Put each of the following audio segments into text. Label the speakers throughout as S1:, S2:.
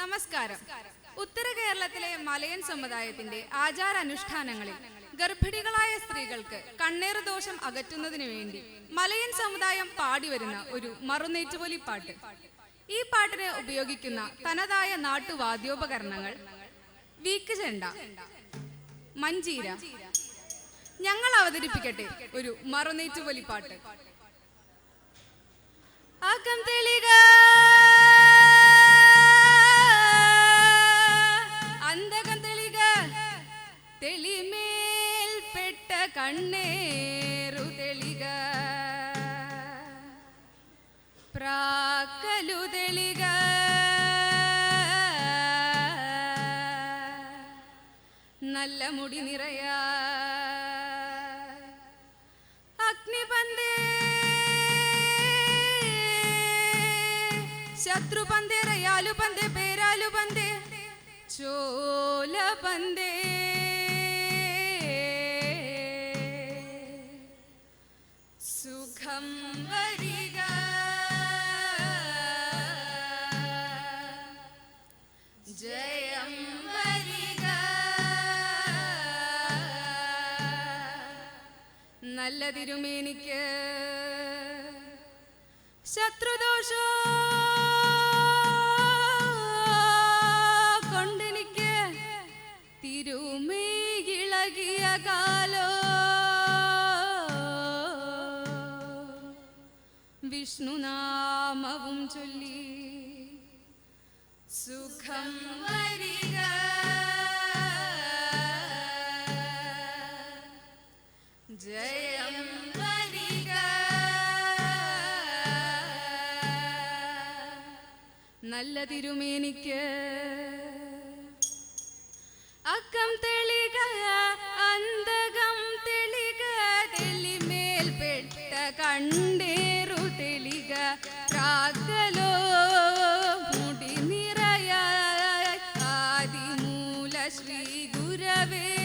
S1: നമസ്കാരം. ഉത്തര കേരളത്തിലെ മലയൻ സമുദായത്തിന്റെ ആചാരാനുഷ്ഠാനങ്ങളിൽ ഗർഭിണികളായ സ്ത്രീകൾക്ക് കണ്ണേറ് ദോഷം അകറ്റുന്നതിന് വേണ്ടി മലയൻ സമുദായം പാടിവരുന്ന ഒരു മറുനേറ്റുപൊലി പാട്ട്. ഈ പാട്ടിന് ഉപയോഗിക്കുന്ന തനതായ നാട്ടുവാദ്യോപകരണങ്ങൾ വീക്ക് ചെണ്ട മഞ്ചീര. ഞങ്ങൾ അവതരിപ്പിക്കട്ടെ ഒരു മറുനേറ്റുപൊലി പാട്ട്. ആക്കം തെളിക കണ്ണേറു തെളിക പ്രാക്കലു തെളിക നല്ല മുടി നിറയാ. അഗ്നിപന്തേ. ശത്രു റയാലു പന്തേ പേരാലു പന്തേ ചോല പന്തേ ജയം നല്ല തിരുമേനിക്ക് ശത്രുദോഷോ വിഷ്ണുനാമവും ചൊല്ലി. സുഖം വരിക. ജയം വരിക. നല്ല തിരുമേനിക്ക് അക്കം തെളിക അന്തകം തെളിക തെളിമേൽ പെട്ട കണ്ടേറു ശ്രീ ഗുരവേ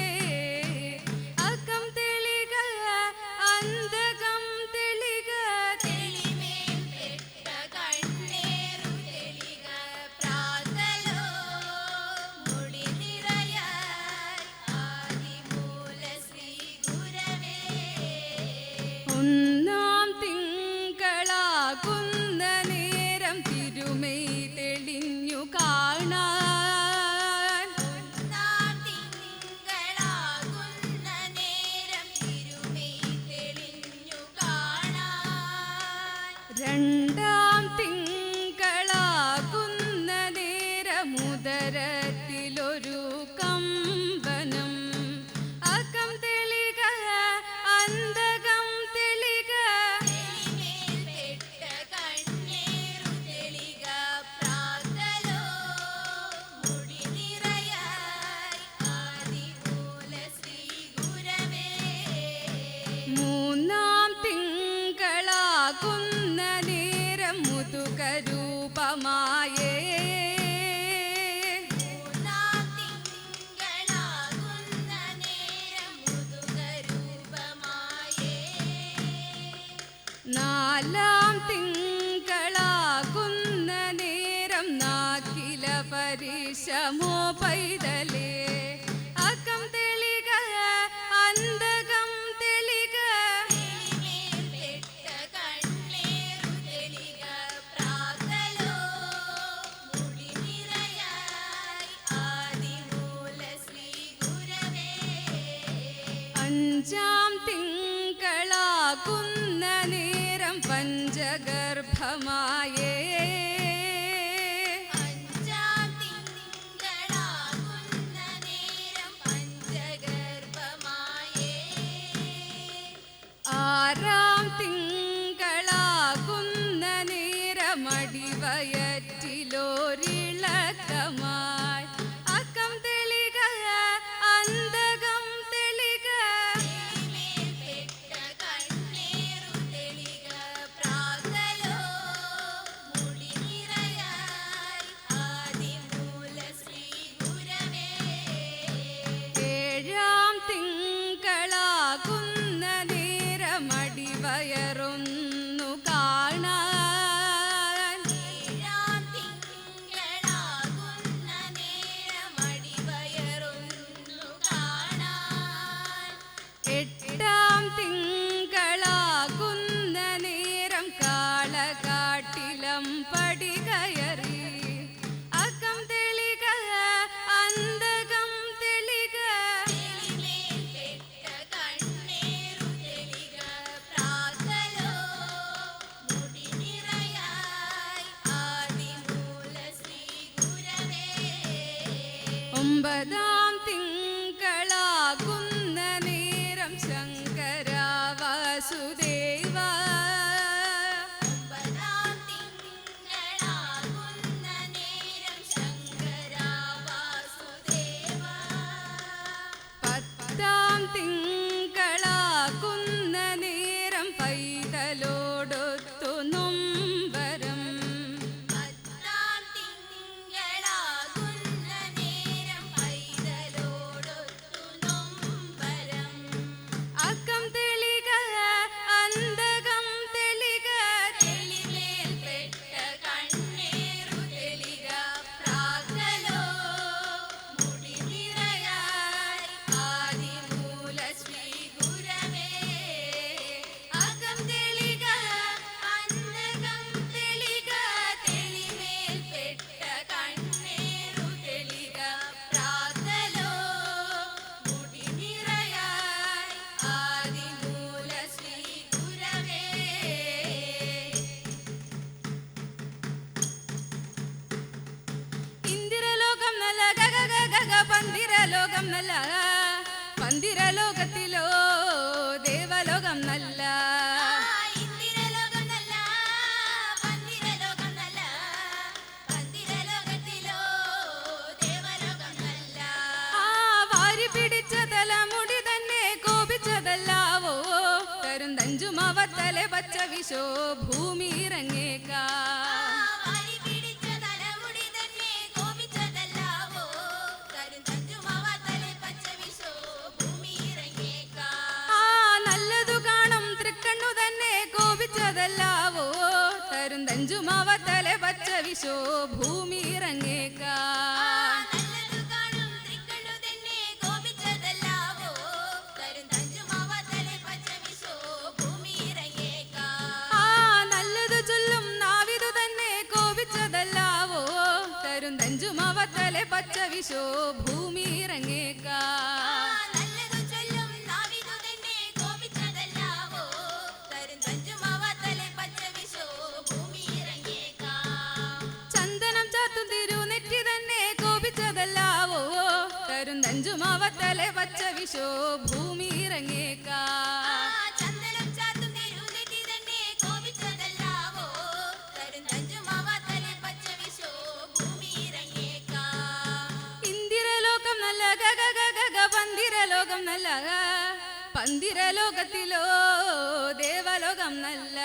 S1: പരിശമോ പൈതലേ അകം തെളിക അന്തകം തെളിക
S2: തെളിമേൽ പെട്ട കണ്ണേറു തെളിക പ്രാതലോ but I ഈശോ ഭൂമിയിറങ്ങേക്കാ തരും തഞ്ചുമാവ തല പച്ച വിശോ ഭൂമി ഇറങ്ങേക്കാ
S1: തലെ പച്ച വിശോ ഭൂമി
S2: ഇറങ്ങേക്കാ
S1: തരും നെഞ്ചുമാവത്തലെ പച്ച വിശോ ഭൂമി
S2: ഇറങ്ങേക്കാ
S1: പന്തിര ലോകത്തിലോ
S2: ദേവലോകം നല്ല